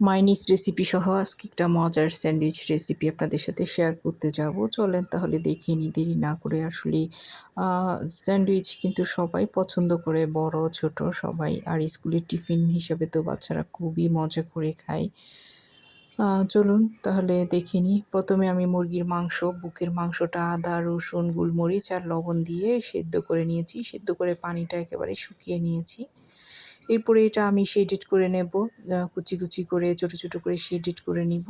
মাইনিস recipe সহ আজকে একটা মজার স্যান্ডউইচ রেসিপি আপনাদের সাথে শেয়ার করতে যাব। চলেন তাহলে দেখে নিই, দেরি না করে আসলে স্যান্ডউইচ কিন্তু সবাই পছন্দ করে, বড়, ছোট সবাই। আর স্কুলের টিফিন হিসাবে তো বাচ্চারা খুবই মজা করে খায়। চলুন তাহলে দেখে নিই। প্রথমে আমি মুরগির মাংস, বুকের মাংসটা আদা, রসুন, গোলমরিচ আর লবণ দিয়ে সেদ্ধ করে নিয়েছি। সেদ্ধ করে পানিটা একেবারে শুকিয়ে নিয়েছি। এরপরে এটা আমি শেডেড করে নেব। কুচি কুচি করে, ছোট ছোট করে শেডেড করে নিব।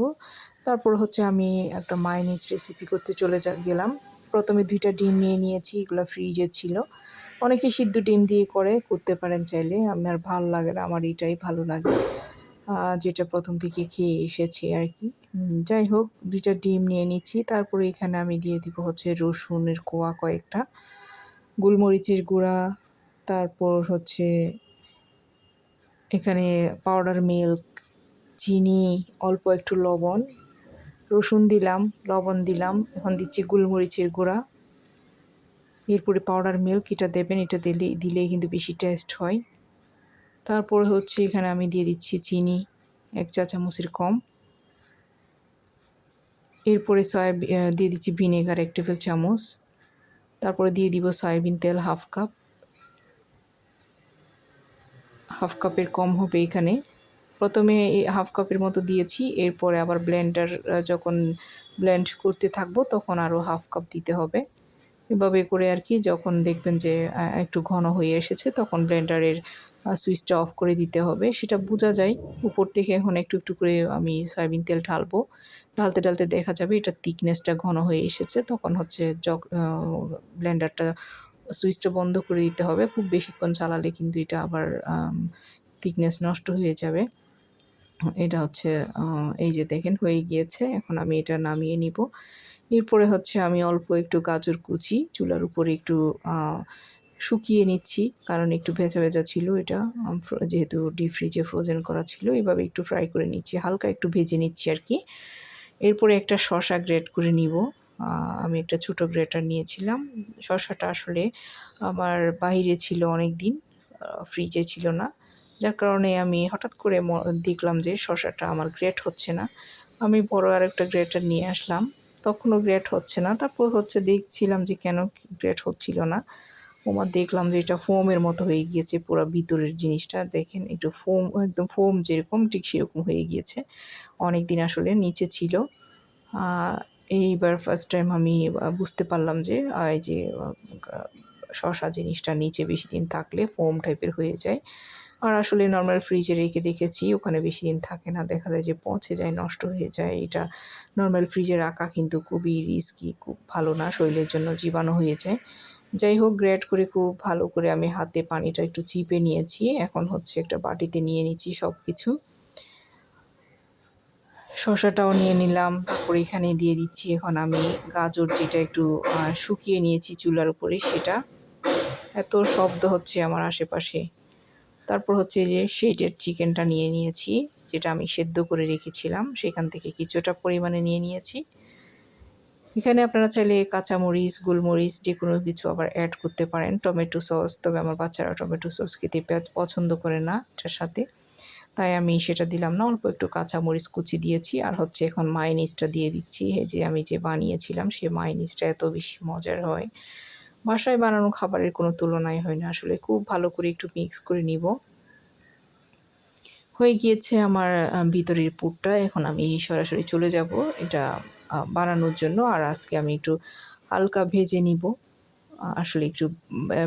তারপর হচ্ছে আমি একটা মাইনিজ রেসিপি করতে চলে গেলাম। প্রথমে দুইটা ডিম নিয়ে নিয়েছি, এগুলো ফ্রিজে ছিল। অনেকে সিদ্ধ ডিম দিয়ে করে, করতে পারেন চাইলে। আমার ভালো লাগে না, আমার এটাই ভালো লাগে। যেটা প্রথম থেকে খেয়ে এসেছি আর কি যাই হোক, দুইটা ডিম নিয়ে নিচ্ছি। তারপরে এখানে আমি দিয়ে দিব হচ্ছে রসুনের কোয়া কয়েকটা। গোলমরিচের গুঁড়া, তারপর হচ্ছে এখানে পাউডার মিল্ক চিনি, অল্প একটু লবণ, রসুন দিলাম, লবণ দিলাম, এখন দিচ্ছি গোলমরিচের গুঁড়া। এরপরে পাউডার মিল্ক এটা দেবেন, এটা দিলে, দিলেই কিন্তু বেশি টেস্ট হয়। তারপর হচ্ছে এখানে আমি দিয়ে দিচ্ছি চিনি, এক চা চামচের কম। এরপরে সয়াবিন দিয়ে দিচ্ছি ভিনেগার এক টেবিল চামচ। তারপরে দিয়ে দিব সয়াবিন তেল হাফ কাপ। হাফ কাপের কম হবে এখানে। প্রথমে হাফ কাপের মতো দিয়েছি, এরপরে আবার ব্লেন্ডার যখন ব্লেন্ড করতে থাকব তখন আরও হাফ কাপ দিতে হবে। এভাবে করে আর কি, যখন দেখবেন যে একটু ঘন হয়ে এসেছে, তখন ব্লেন্ডারের সুইচটা অফ করে দিতে হবে। সেটা বোঝা যায়, উপর থেকে এখন একটু একটু করে আমি সয়াবিন তেল ঢালবো। ঢালতে ঢালতে দেখা যাবে এটা থিকনেসটা ঘন হয়ে এসেছে, তখন হচ্ছে ব্লেন্ডারটা সুইচটা বন্ধ করে দিতে হবে। খুব বেশিক্ষণ চালালে কিন্তু এটা আবার থিকনেস নষ্ট হয়ে যাবে। এটা হচ্ছে এই যে দেখেন হয়ে গিয়েছে। এখন আমি এটা নামিয়ে নিব। এরপরে হচ্ছে আমি অল্প একটু গাজর কুচি, চুলার উপরে একটু শুকিয়ে নিচ্ছি। কারণ একটু ভেজা ভেজা ছিল এটা। যেহেতু ডিপ ফ্রিজে ফ্রোজেন করা ছিল, এভাবে একটু ফ্রাই করে নিচ্ছি। হালকা একটু ভেজে নিচ্ছি আর কি। এরপরে একটা শশা গ্রেট করে নিব। আমি একটা ছোট গ্রেটার নিয়েছিলাম। শশাটা আসলে আমার বাইরে ছিল অনেক দিন ফ্রিজে ছিল না। যার কারণে আমি হঠাৎ করে দেখলাম যে শশাটা আমার গ্রেট হচ্ছে না। আমি বড় আর একটা গ্রেটার নিয়ে আসলাম। তখনও গ্রেট হচ্ছে না। তারপর হচ্ছে দেখছিলাম যে কেন গ্রেট হচ্ছিল না। ওমার দেখলাম যে এটা ফোমের মতো হয়ে গিয়েছে পুরো ভিতরের জিনিসটা। দেখেন, একটু ফোম, একদম ফোম যেরকম, ঠিক সেরকম হয়ে গিয়েছে। অনেক দিন আসলে নিচে ছিল। এইবার ফার্স্ট টাইম আমি বুঝতে পারলাম যে এই যে শশা জিনিসটা নিচে বেশি দিন থাকলে ফোম টাইপের হয়ে যায়। আর আসলে নর্মাল ফ্রিজে রেখে দেখেছি, ওখানে বেশি দিন থাকে না, দেখা যায় যে পচে যায়, নষ্ট হয়ে যায়। এটা নর্মাল ফ্রিজে রাখা কিন্তু খুবই রিস্কি খুব ভালো না, শরীরের জন্য জীবাণু হয়ে যায়। যাই হোক গ্রেড করে খুব ভালো করে আমি হাতে পানিটা একটু চিপে নিয়েছি। এখন হচ্ছে একটা বাটিতে নিয়ে নিচ্ছি সব কিছু শশাটাও নিয়ে নিলাম, তারপর এখানে দিয়ে দিচ্ছি এখন আমি গাজর যেটা একটু শুকিয়ে নিয়েছি চুলার উপরে সেটা। এত শব্দ হচ্ছে আমার আশেপাশে। তারপর হচ্ছে যে সেইটের চিকেনটা নিয়ে নিয়েছি, যেটা আমি সেদ্ধ করে রেখেছিলাম, সেখান থেকে কিছুটা পরিমাণে নিয়ে নিয়েছি। এখানে আপনারা চাইলে কাঁচামরিচ, গোলমরিচ যে কোনো কিছু আবার অ্যাড করতে পারেন। টমেটো সস, তবে আমার বাচ্চারা টমেটো সস খেতে পছন্দ করে না এটার সাথে। তাই আমি সেটা দিলাম না, অল্প একটু কাঁচামরিচ কুচি দিয়েছি আর হচ্ছে এখন মাইনিসটা দিয়ে দিচ্ছি। যে আমি যে বানিয়েছিলাম সেই মাইনিসটা এত বেশি মজার হয়। বাসায় বানানো খাবারের কোনো তুলনাই হয় না, আসলে খুব ভালো করে একটু মিক্স করে নিব। হয়ে গিয়েছে আমার ভিতরের পুরটা, এখন আমি সরাসরি চলে যাব এটা বানানোর জন্য আর আজকে আমি একটু হালকা ভেজে নিব। আসলে একটু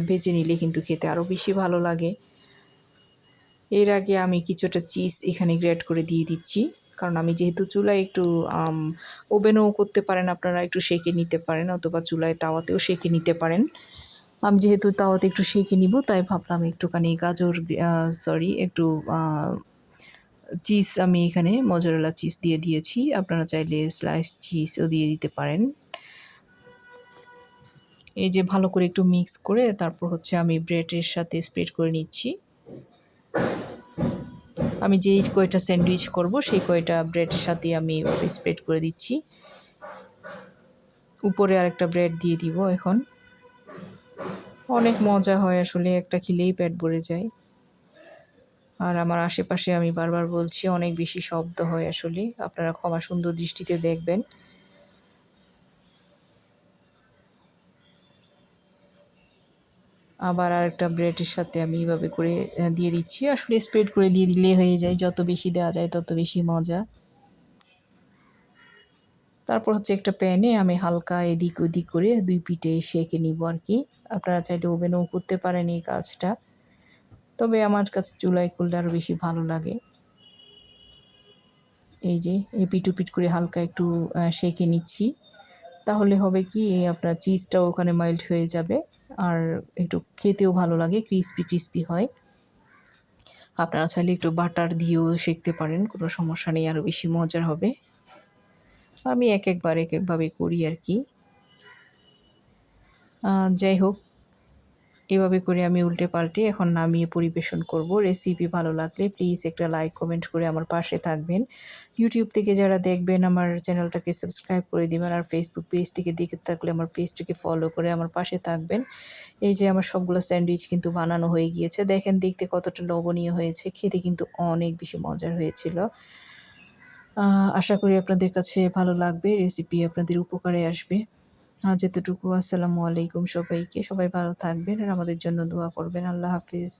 ভেজে নিলে কিন্তু খেতে আরও বেশি ভালো লাগে। এর আগে আমি কিছুটা চিজ এখানে গ্রেড করে দিয়ে দিচ্ছি। কারণ আমি যেহেতু চুলায় একটু ওভেনও করতে পারেন আপনারা, একটু সেঁকে নিতে পারেন অথবা চুলায় তাওয়াতেও সেঁকে নিতে পারেন। আমি যেহেতু তাওয়াতে একটু সেঁকে নিব, তাই ভাবলাম একটুখানি গাজর সরি একটু চিজ আমি এখানে মজরেলা চিজ দিয়ে দিয়েছি। আপনারা চাইলে স্লাইস চিজও দিয়ে দিতে পারেন। এই যে ভালো করে একটু মিক্স করে তারপর হচ্ছে আমি ব্রেডের সাথে স্প্রেড করে নিচ্ছি। আমি যেই কয়টা স্যান্ডউইচ করব, সেই কয়টা ব্রেডের সাথে আমি এভাবে স্প্রেড করে দিচ্ছি। উপরে আরেকটা ব্রেড দিয়ে দিব এখন। অনেক মজা হয় আসলে, একটা খেলেই পেট ভরে যায়। আর আমার আশেপাশে আমি বারবার বলছি, অনেক বেশি শব্দ হয় আসলে। আপনারা ক্ষমা সুন্দর দৃষ্টিতে দেখবেন। আবার আর একটা ব্রেডের সাথে আমি এইভাবে করে দিয়ে দিচ্ছি। আসলে স্প্রেড করে দিয়ে দিলে হয়ে যায়। যত বেশি দেওয়া যায়, তত বেশি মজা। তারপর হচ্ছে একটা প্যানে আমি হালকা এদিক ওদিক করে দুই পিঠে সেঁকে নিব আর কি। আপনারা চাইলে ওভেনও করতে পারেন এই কাজটা। তবে আমার কাছে চুলায় করলে আরও বেশি ভালো লাগে। এই যে, এই পিটু পিট করে হালকা একটু সেঁকে নিচ্ছি। তাহলে হবে কি আপনার চিজটাও ওখানে মাইল্ড হয়ে যাবে। আর একটু খেতেও ভালো লাগে ক্রিস্পি ক্রিস্পি হয়। আপনারা চাইলে একটু বাটার দিয়েও শিখতে পারেন, কোনো সমস্যা নেই, আরও বেশি মজার হবে। আমি এক একবার, এক একভাবে করি আর কি। যাই হোক এভাবে করে আমি উল্টে পাল্টে এখন নামিয়ে পরিবেশন করব। রেসিপি ভালো লাগলে প্লিজ একটা লাইক কমেন্ট করে আমার পাশে থাকবেন। ইউটিউব থেকে যারা দেখবেন আমার চ্যানেলটাকে সাবস্ক্রাইব করে দিবেন আর ফেসবুক পেজ থেকে দেখে থাকলে আমার পেজটাকে ফলো করে আমার পাশে থাকবেন। এই যে আমার সবগুলো স্যান্ডউইচ কিন্তু বানানো হয়ে গিয়েছে। দেখেন দেখতে কতটা লবণীয় হয়েছে। খেতে কিন্তু অনেক বেশি মজার হয়েছিল। আশা করি আপনাদের কাছে ভালো লাগবে। রেসিপি আপনাদের উপকারে আসবে। আজ এতটুকু আসসালামু আলাইকুম সবাইকে। সবাই ভালো থাকবেন আর আমাদের জন্য দোয়া করবেন। আল্লাহ হাফিজ।